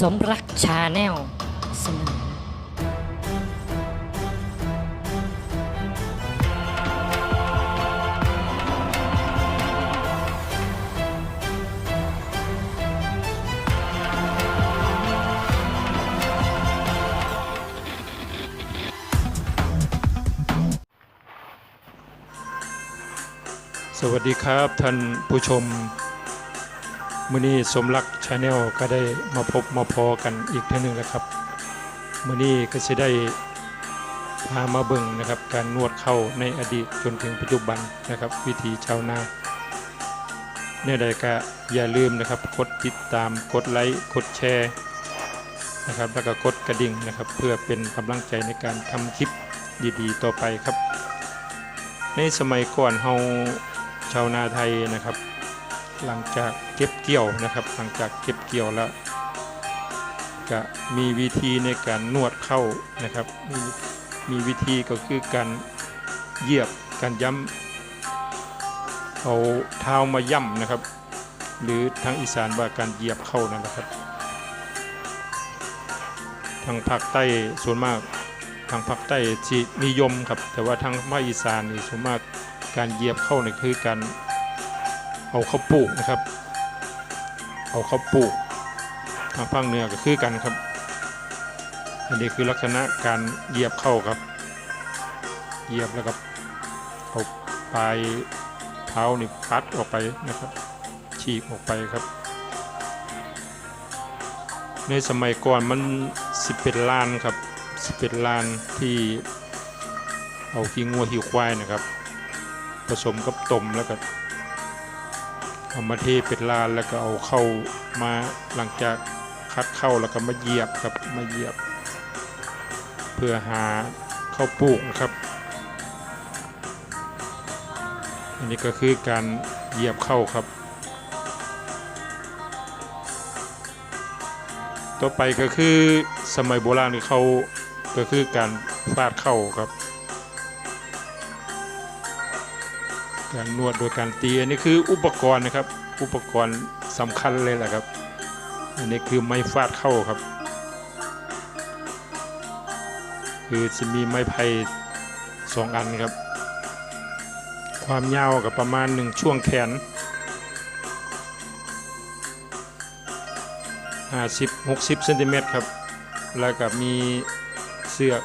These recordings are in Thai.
สมรักชาแนลเสนอสวัสดีครับท่านผู้ชม มื้อนี้สมรักชาแนลก็ได้มาพบมาพอกันอีกท่านึงแล้วครับมื้อนี้ก็จะได้พามาเบิ่งนะครับ การนวดเข้าในอดีตจนถึงปัจจุบันนะครับ วิธีชาวนาเนี่ยใดก็อย่าลืมนะครับกดติดตามกดไลค์กดแชร์นะครับ แล้วก็กดกระดิ่งนะครับ เพื่อเป็นกำลังใจในการทำคลิปดีๆ ต่อไปครับ ในสมัยก่อนเฮาชาวนาไทยนะครับ หลังจากเก็บเกี่ยวนะครับ หลังจากเก็บเกี่ยวแล้วก็มีวิธีในการนวดเข้านะครับ มีมีวิธีก็คือการเหยียบการย้ำเอาเท้ามาย่ำนะครับ หรือทางอีสานว่าการเหยียบเข้านั่นแหละครับ ทางภาคใต้ส่วนมากทางภาคใต้ที่นิยมครับ แต่ว่าทางภาคอีสานนี่ส่วนมากการเหยียบเข้าเนี่ยคือการ เอาเข้าปลูกนะครับ เอาเข้าปลูกทางภาคเหนือก็คือกันครับ อันนี้คือลักษณะการเหยียบเข้าครับ เหยียบแล้วก็เอาปลายเท้านี่ปัดออกไปนะครับ ฉีกออกไปครับ ในสมัยก่อนมันสิเป็นลานครับสิเป็นลานที่เอาขี้งัวหิวควายนะครับ ผสมกับต้มแล้วก็ เอามาเทเป็นลานแล้วก็เอาเข้ามาหลังจากคัดเข้าแล้วก็มาเหยียบครับมาเหยียบ เพื่อหาเข้าวปลูกนะครับอันนี้ก็คือการเหยียบเข้าครับ ต่อไปก็คือสมัยโบราณที่เขาก็คือการฟาดเข้าครับ การนวดโดยการตีอันนี้คืออุปกรณ์นะครับ อุปกรณ์สำคัญเลยแหละครับ อันนี้คือไม้ฟาดเข้าครับ คือจะมีไม้ไผ่สองอันครับ ความยาวกับประมาณหนึ่งช่วงแขน50 60เซนติเมตรครับ แล้วก็มีเสือก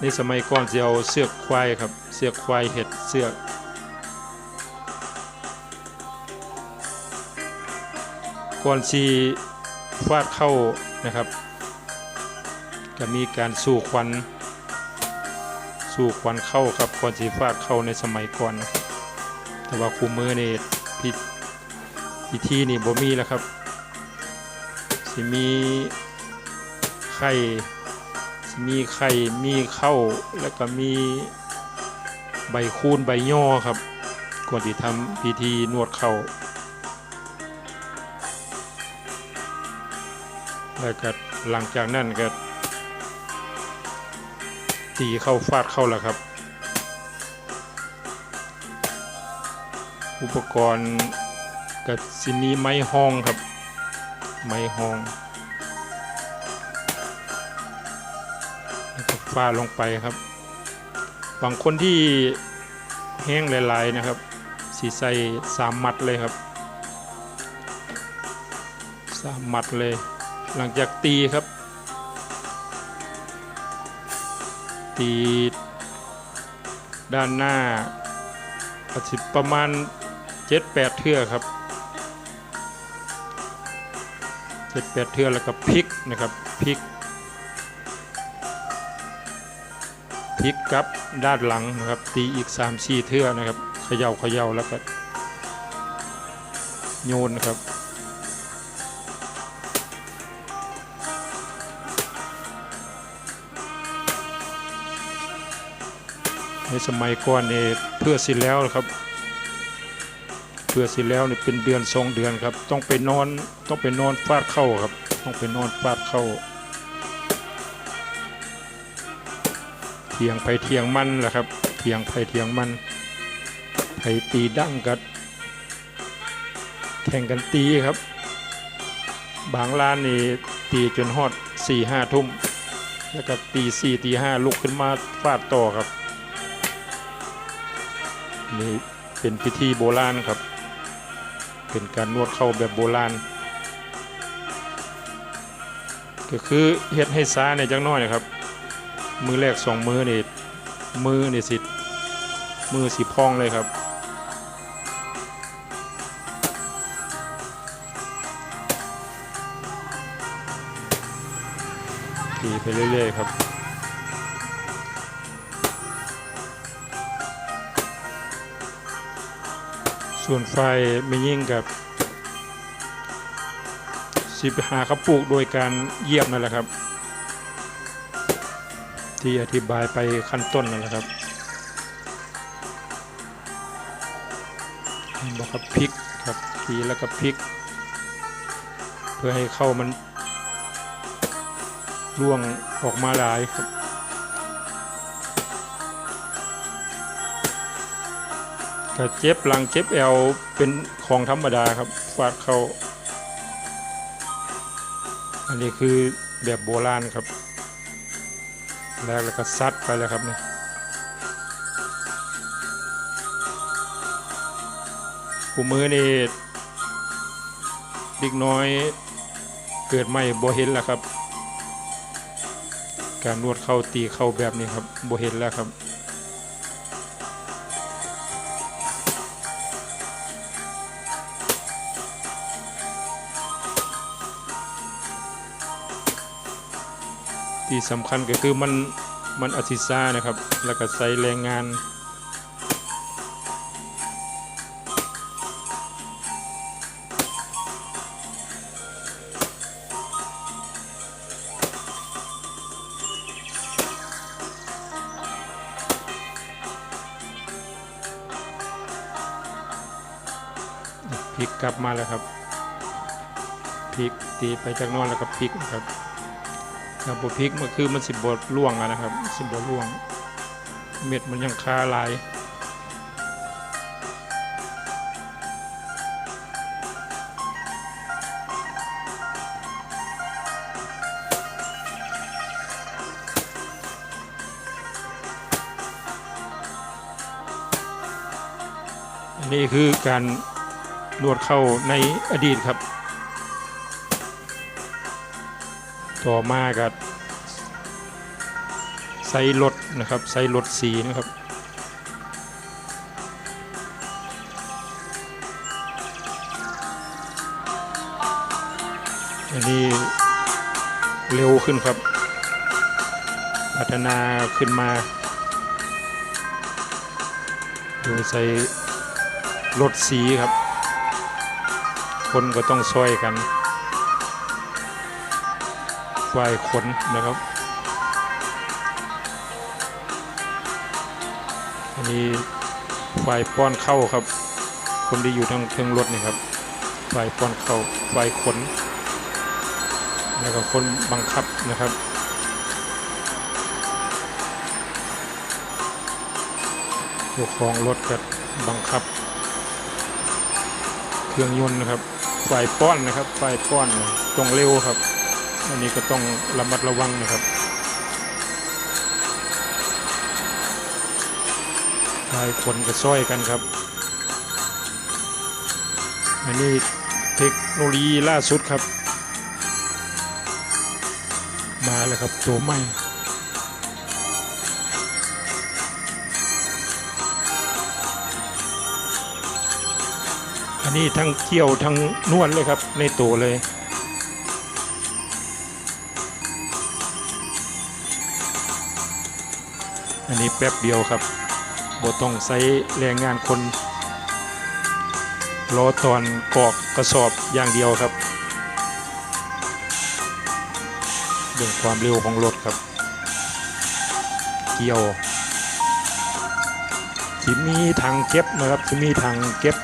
ในสมัยก่อนจะเอาเสือกควายครับ สือกควายเห็ดเสือกก่อนสีฟาดเข้านะครับก็มีการสู่ควันสู่ควันเข้าครับก่อนสีฟาดเข้าในสมัยก่อนนะครับแต่ว่าคูมือนี่พิพิธีนี่บ่มีแล้วครับสิมีไข่มีไข่มีเข้าแล้วก็มี ใบคูนใบย่อครับก่อนที่ทำพิธีนวดเข่าแล้วก็หลังจากนั้นก็ตีเข้าฟาดเข้าแล้วครับ อุปกรณ์ก็สิมีไม้ห้องครับ ไม้ห้องแล้วก็ฟาดลงไปครับ บางคนที่แห้งหลายๆนะครับสีใส่สามมัดเลยครับสามมัดเลย หลังจากตีครับ ตีด้านหน้าอาจสิประมาณเจ็ดแปดเทื่อครับเจ็ดแปดเทื่อแล้วก็พลิกนะครับพลิก พลิกกลับด้านหลังนะครับ ตีอีก3 4เทื่อนะครับเขย่าเขย่าแล้วก็โยนนะครับในสมัยก่อนเนี่ยเพื่อสิแล้วนะครับ เพื่อสิแล้วเนี่ยเป็นเดือนสองเดือนครับ ต้องไปนอนต้องไปนอนฟาดเข้าครับ ต้องไปนอนฟาดเข้า เทียงไปเทียงมันแหละครับเทียงไปเทียงมันไผตีดั้งกัดแข่งกันตีครับ บางร้านนี่ตีจนฮอดสี่ห้าทุ่ม แล้วก็ตีสี่ตีห้าลุกขึ้นมาฟาดต่อครับ นี่เป็นพิธีโบราณครับ เป็นการนวดเข้าแบบโบราณ ก็คือเฮ็ดให้ซาในจังน้อยนะครับ มือแรกสองมือนี่มือนี่สิมือสีพองเลยครับขี่ไปเรื่อยๆครับส่วนไฟไม่ยิ่งกับสิบหากระปุกโดยการเยียบนั่นแหละครับ ที่อธิบายไปขั้นต้นนั่นแหละครับบอกครับพริกครับทีแล้วก็พริก เพื่อให้เข้ามันร่วงออกมาหลายครับก็เจ็บหลังเจ็บแอวเป็นของธรรมดาครับฟาดเข้า อันนี้คือแบบโบราณครับ แล้วแล้วก็ซัดไปแล้วครับนี่กูมือนี่เด็กน้อยเกิดไม่บ่เห็นแล้วครับ การนวดเข้าตีเข้าแบบนี้ครับบ่เห็นแล้วครับ ที่สำคัญก็คือมันมันอาทิซ่านะครับ แล้วก็ใส่แรงงานพลิกกลับมาแล้วครับพลิกตีไปจากนอนแล้วก็พลิกนะครับ ครับบพริกมันคือมันสิบบดล่วงนะครับ สิบบดล่วง เม็ดมันยังคาลายนนี้คือการนวดเข้าในอดีตครับ ต่อมาก็ใส่รถนะครับใส่รถสีนะครับอันนี้เร็วขึ้นครับ พัฒนาขึ้นมาโดยใส่รถสีครับ คนก็ต้องช่วยกัน ฝ่ายขนนะครับ อันนี้ฝ่ายป้อนเข้าครับ คนที่อยู่ทางเครื่องรถนี่ครับฝ่ายป้อนเข้าฝ่ายขน แล้วก็คนบังคับนะครับเจ้าของรถก็บังคับ เครื่องยนต์นะครับฝ่ายป้อนนะครับฝ่ายป้อนต้องเร็วครับ อันนี้ก็ต้องระมัดระวังนะครับหลายคนก็ซ้อยกันครับ อันนี้เทคโนโลยีล่าสุดครับ มาแล้วครับตัวใหม่อันนี้ทั้งเกี่ยวทั้งนวดเลยครับในตัวเลย อันนี้แป๊บเดียวครับบต้องใช้แรงงานคนรอตอนกรอกกระสอบอย่างเดียวครับเรื่องความเร็วของรถครับ เกี่ยวที่มีทางเก็บนะครับที่มีทางเก็บ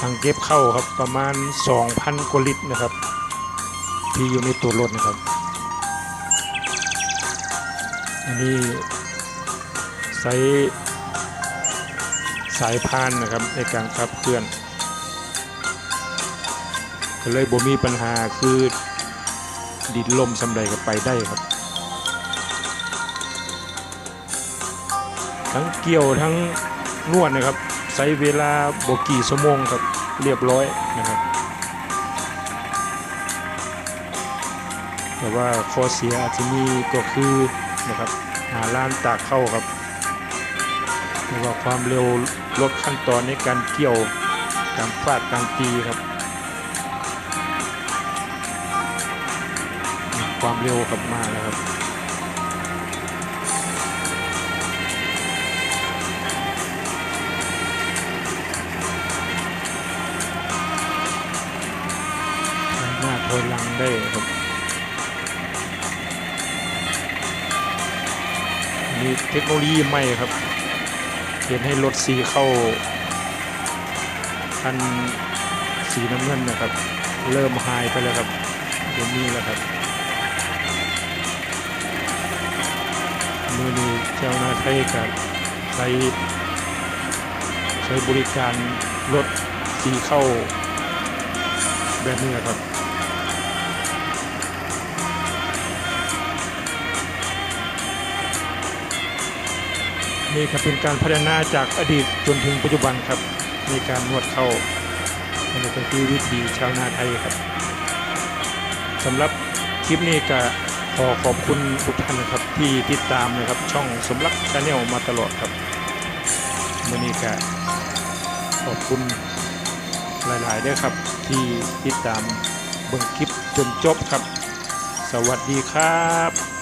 ทางเก็บเข้าครับประมาณ 2,000กว่าลิตรนะครับ ที่อยู่ในตัวรถนะครับ อันนี้ใช้สายพานนะครับในการขับเคลื่อนก็เลยบ่มีปัญหาคือดินลมสำใดก็ไปได้ครับ ทั้งเกี่ยวทั้งนวดนะครับใช้เวลาบกี่ชั่วโมงครับเรียบร้อยนะครับ แต่ว่าข้อเสียอาจจะมีก็คือ นะครับ หาล้านตากเข้าครับแต่ว่าความเร็วลดขั้นตอนในการเกี่ยวการฟาดการตีครับ ความเร็วครับมาแล้วครับหน้าถอยหลังได้ครับ มีเทคโนโลยีใหม่ครับเห็นให้รถสีเข้าคันสีน้ำเงินนะครับ เริ่มหายไปแล้วครับเดี๋ยวนี้แล้วครับมือนี้เจ้าหน้าที่กับใช้ใช้บริการรถสีเข้าแบบนี้นะครับ นี่ครับเป็นการพัฒนาจากอดีตจนถึงปัจจุบันครับในการนวดเข้าอันนี้ก็คือวิธีชาวนาไทยครับสำหรับคลิปนี้ก็ขอขอบคุณทุกท่านนะครับที่ติดตามนะครับช่องสมรักชาแนลมาตลอดครับมื่อนี้ก็ขอบคุณหลายๆด้วยครับที่ติดตามเบิ่งคลิปจนจบครับ สวัสดีครับ